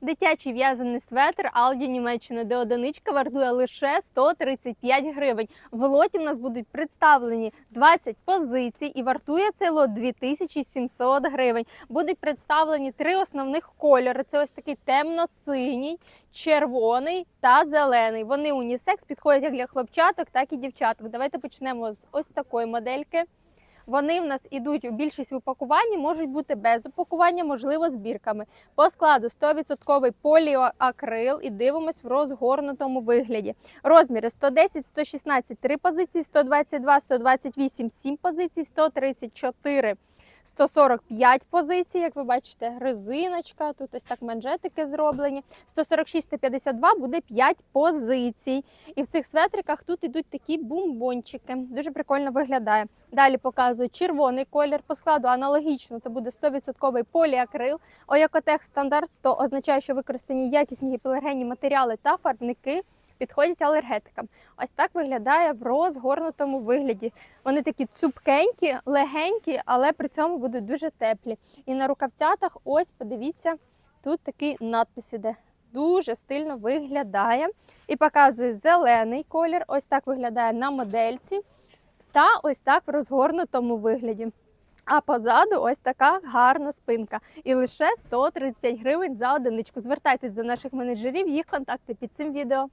Дитячий в'язаний светр Алді Німеччина, де одиничка вартує лише 135 гривень. В лоті в нас будуть представлені 20 позицій і вартує цей лот 2700 гривень. Будуть представлені три основних кольори: це ось такий темно-синій, червоний та зелений. Вони унісекс підходять як для хлопчаток, так і дівчаток. Давайте почнемо з ось такої модельки. Вони в нас ідуть у більшість в упакуванні, можуть бути без упакування, можливо, збірками. По складу 100% поліоакрил і дивимось в розгорнутому вигляді. Розміри 110, 116 3 позиції, 122, 128 7 позицій, 134 145 позицій, як ви бачите, резиночка, тут ось так манжетики зроблені. 146, 152 буде 5 позицій. І в цих светриках тут ідуть такі бомбончики. Дуже прикольно виглядає. Далі показую червоний колір по складу. Аналогічно це буде 100% поліакрил. Оякотех стандарт 100 означає, що використані якісні гіпоалергенні матеріали та фарбники. Підходять алергетикам. Ось так виглядає в розгорнутому вигляді. Вони такі цупкенькі, легенькі, але при цьому будуть дуже теплі. І на рукавцятах, ось подивіться, тут такий надпис іде. Дуже стильно виглядає. І показую зелений колір. Ось так виглядає на модельці. Та ось так в розгорнутому вигляді. А позаду ось така гарна спинка. І лише 135 гривень за одиничку. Звертайтесь до наших менеджерів, їх контакти під цим відео.